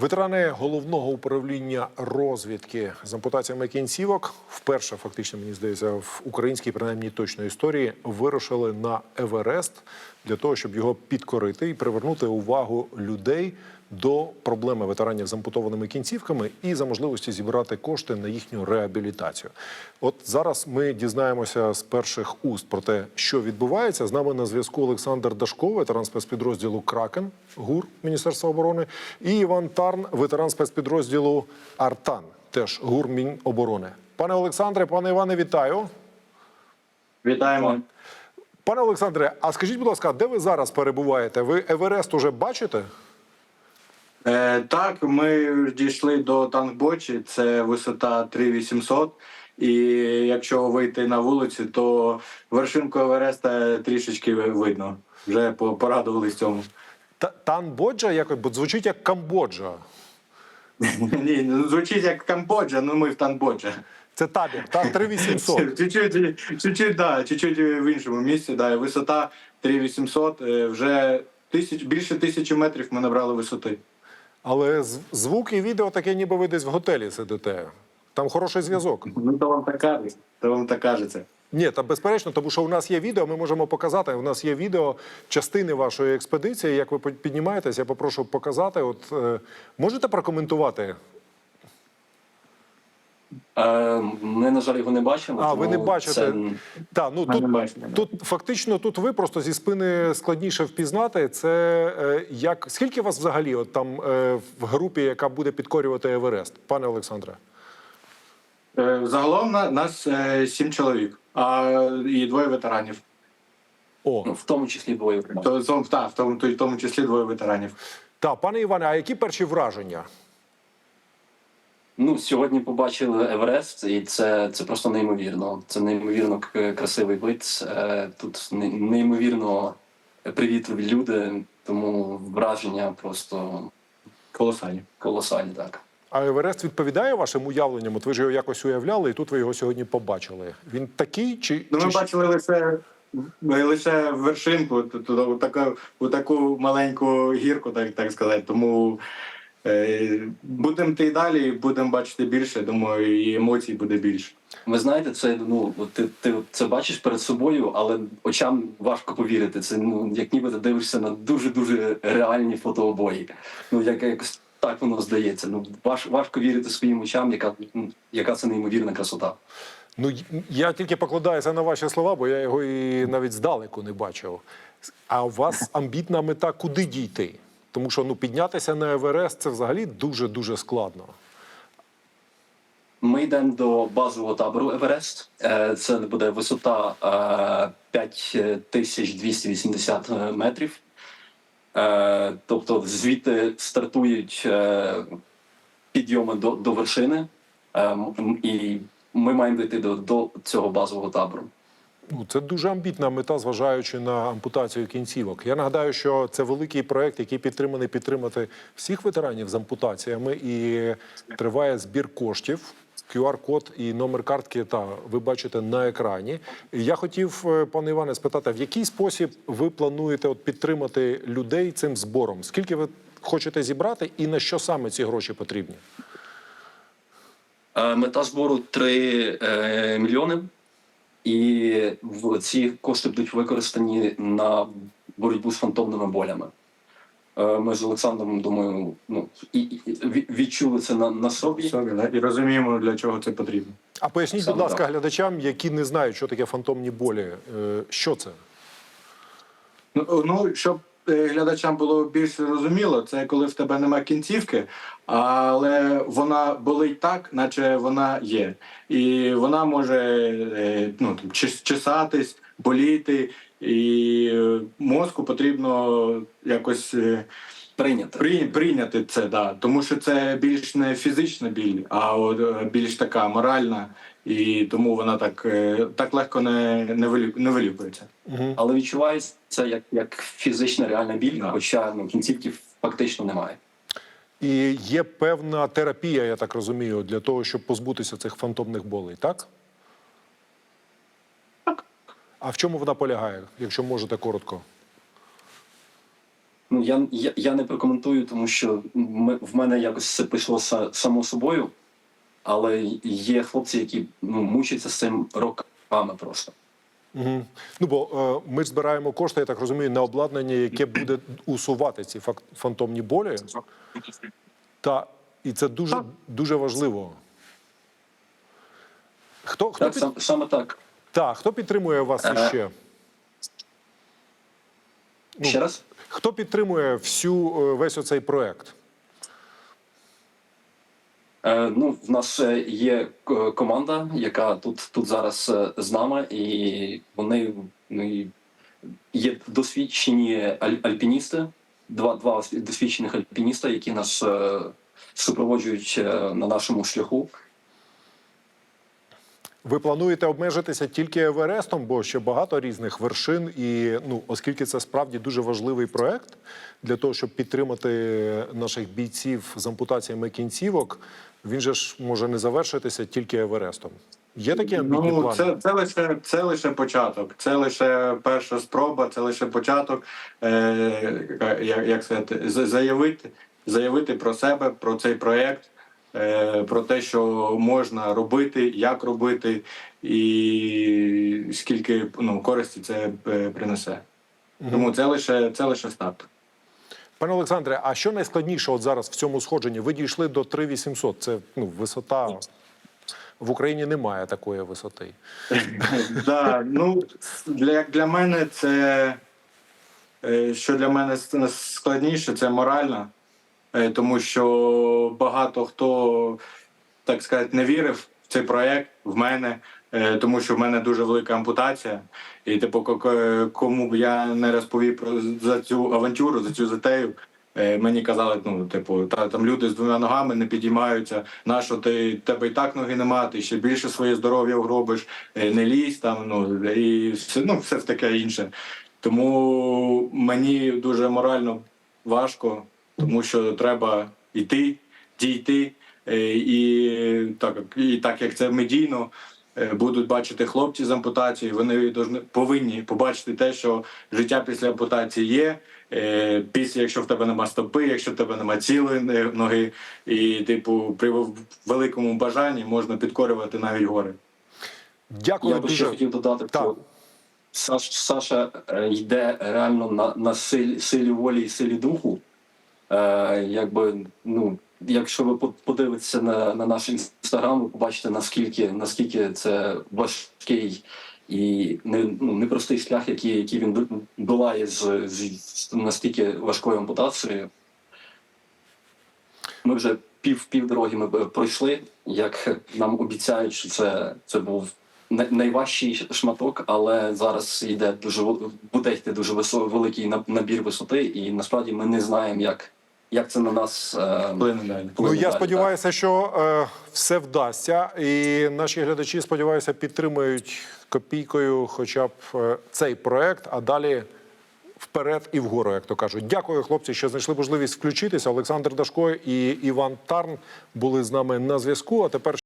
Ветерани головного управління розвідки з ампутаціями кінцівок вперше, фактично, мені здається, в українській принаймні точної історії вирушили на Еверест для того, щоб його підкорити і привернути увагу людей до проблеми ветеранів з ампутованими кінцівками і за можливості зібрати кошти на їхню реабілітацію. От зараз ми дізнаємося з перших уст про те, що відбувається. З нами на зв'язку Олександр Дашков, ветеран спецпідрозділу Кракен ГУР Міністерства оборони, і Іван Тарн, ветеран спецпідрозділу Артан, теж ГУР Міноборони. Пане Олександре, пане Іване, вітаю. Вітаємо. Пане Олександре, а скажіть, будь ласка, де ви зараз перебуваєте? Ви Еверест уже бачите? Е, так, ми дійшли до Танкбочі, це висота 3800. І якщо вийти на вулицю, то вершинку Евереста трішечки видно. Вже по- порадувались цьому. Та- Танбоджа якось, бо звучить як Камбоджа. Ні, ну, звучить як Камбоджа, ну ми в Танбоджа. Це табір, так, 3800. Чуть-чуть, чуть-чуть, да, чуть-чуть в іншому місці. Да, і висота 3800, е, вже тисяч, більше тисячі метрів ми набрали висоти. Але з- звук і відео таке, ніби ви десь в готелі сидите. Там хороший зв'язок. Ну, то вам так кажеться. То вам так кажеться. Ні, та безперечно, тому що у нас є відео, ми можемо показати. У нас є відео частини вашої експедиції. Як ви піднімаєтесь, я попрошу показати. От е, можете прокоментувати? Е, Ми, на жаль, його не бачимо. А, ви не бачите. це- Та, ну тут, не бачимо, тут фактично тут ви просто зі спини складніше впізнати. Це е, як скільки вас взагалі от там е, в групі, яка буде підкорювати Еверест, пане Олександре? Е, Загалом на- нас е, сім чоловік, а і двоє ветеранів. О, Ну, в тому числі двоє. То, в- та, в тому, в тому числі двоє ветеранів. та пане Іване, а які перші враження? Ну, сьогодні побачили Еверест, і це, це просто неймовірно. Це неймовірно красивий вид. Е, Тут неймовірно привітливі люди, тому враження просто Колосальні. колосальні. Так. А Еверест відповідає вашим уявленням? От ви ж його якось уявляли, і тут ви його сьогодні побачили. Він такий чи, Ну, ми ще- бачили лише, ми лише вершинку, ту- таку, у таку маленьку гірку, так, так сказати. Тому е, будемо йти далі, будемо бачити більше. Думаю, і емоцій буде більше. Ви знаєте, це ну ти, ти це бачиш перед собою, але очам важко повірити. Це ну як ніби ти дивишся на дуже дуже реальні фотообої. Ну як якось так воно здається. Ну важ, важко вірити своїм очам, яка ну, яка це неймовірна красота. Ну я тільки покладаюся на ваші слова, бо я його і навіть здалеку не бачив. А у вас амбітна мета куди дійти? Тому що ну піднятися на Еверест це взагалі дуже дуже складно. Ми йдемо до базового табору Еверест. Е, Це буде висота е, 5280 метрів. Е, Тобто звідти стартують е, підйоми до, до вершини, Е, і ми маємо дійти до, до цього базового табору. Ну, це дуже амбітна мета, зважаючи на ампутацію кінцівок. Я нагадаю, що це великий проект, який підтриманий підтримати всіх ветеранів з ампутаціями, і триває збір коштів. QR-код і номер картки та ви бачите на екрані. Я хотів, е, пане Іване, спитати, в який спосіб ви плануєте от підтримати людей цим збором? Скільки ви хочете зібрати, і на що саме ці гроші потрібні? Е, Мета збору 3 е, мільйони, і ці кошти будуть використані на боротьбу з фантомними болями. Ми з Олександром, думаю, ну і, і відчули це на, на собі. Собі, да? І розуміємо, для чого це потрібно. А поясніть, Саме будь ласка, так. глядачам, які не знають, що таке фантомні болі. Е, Що це? Ну, ну щоб е, глядачам було більш зрозуміло, це коли в тебе нема кінцівки, але вона болить так, наче вона є. І вона може е, ну, там, чесатись, боліти, і мозку потрібно якось. Прийняти. При, прийняти це, да. тому що це більш не фізична біль, а от, е, більш така моральна, і тому вона так, е, так легко не, не, вилю- не вилікується. Угу. Але відчувається як, як фізична реальна біль, Да. хоча ну, кінцівки фактично немає. І є певна терапія, я так розумію, для того, щоб позбутися цих фантомних болей, так? Так. А в чому вона полягає, якщо можете коротко? Ну я, я, я не прокоментую, тому що ми, в мене якось це пішло са- само собою, але є хлопці, які ну, мучаться з цим роками просто. Угу. Ну бо е, ми ж збираємо кошти, я так розумію, на обладнання, яке буде усувати ці фак- фантомні болі. Та і це дуже дуже важливо. Хто хто Так, під... сам, саме так. Та, хто підтримує вас Ага. іще? Ну, Ще раз? Хто підтримує всю е, весь оцей проект? Е, ну, в нас е, є команда, яка тут, тут зараз з нами, і вони ну, є досвідчені аль- альпіністи, два, два досвідчених альпініста, які нас е, супроводжують е, на нашому шляху. Ви плануєте обмежитися тільки Еверестом, бо ще багато різних вершин, і ну, оскільки це справді дуже важливий проект для того, щоб підтримати наших бійців з ампутаціями кінцівок, він же ж може не завершитися тільки Еверестом. Є такі амбітні Ну, плани? це, це, лише, це лише початок. Це лише перша спроба, це лише початок. Е, як, як сказати, за- заявити, заявити про себе, про цей проєкт, е, про те, що можна робити, як робити, і скільки ну, користі це е, принесе. Тому це лише це лише старт. Пане Олександре, а що найскладніше от зараз в цьому сходженні? Ви дійшли до 3800. Це ну, висота. В Україні немає такої висоти. Да, ну для для мене це е, що для мене складніше, це морально, Е, тому що багато хто, так сказати, не вірив в цей проект в мене, е, тому що в мене дуже велика ампутація. І типу, ко- ко- кому б я не розповів про за цю авантюру, за цю затею. е, Мені казали, ну, типу, та там люди з двома ногами не підіймаються. Нащо ти тебе і так ноги нема, ти ще більше своє здоров'я вгробиш, е, не лізь там, ну і все, ну, все таке інше. Тому мені дуже морально важко, тому що треба йти, дійти. е, І так, і так як це медійно, е, будуть бачити хлопці з ампутацією, вони повинні побачити те, що життя після ампутації є. е, Після, якщо в тебе нема стопи, якщо в тебе нема цілої ноги, і типу при великому бажанні можна підкорювати навіть гори. Дякую Я би ще хотів додати, Так. Саш, Саша йде реально на, на силі, силі волі і силі духу. Е, якби, ну, якщо ви по- подивитеся на, на наш інстаграм, ви побачите, наскільки, наскільки це важкий і не, ну, непростий шлях, який, який він долає з, з, настільки важкою ампутацією. Ми вже пів, пів дороги ми пройшли. Як нам обіцяють, що це, це був найважчий шматок, але зараз йде дуже буде йти дуже великий на- набір висоти, і насправді ми не знаємо, як, як це на нас вплине. Плине. Ну я сподіваюся, сподіваюся, що е, все вдасться, і наші глядачі сподіваюся підтримують копійкою, хоча б е, цей проект, а далі. Вперед і вгору, як то кажуть. Дякую, хлопці, що знайшли можливість включитися. Олександр Дашко і Іван Тарн були з нами на зв'язку. А тепер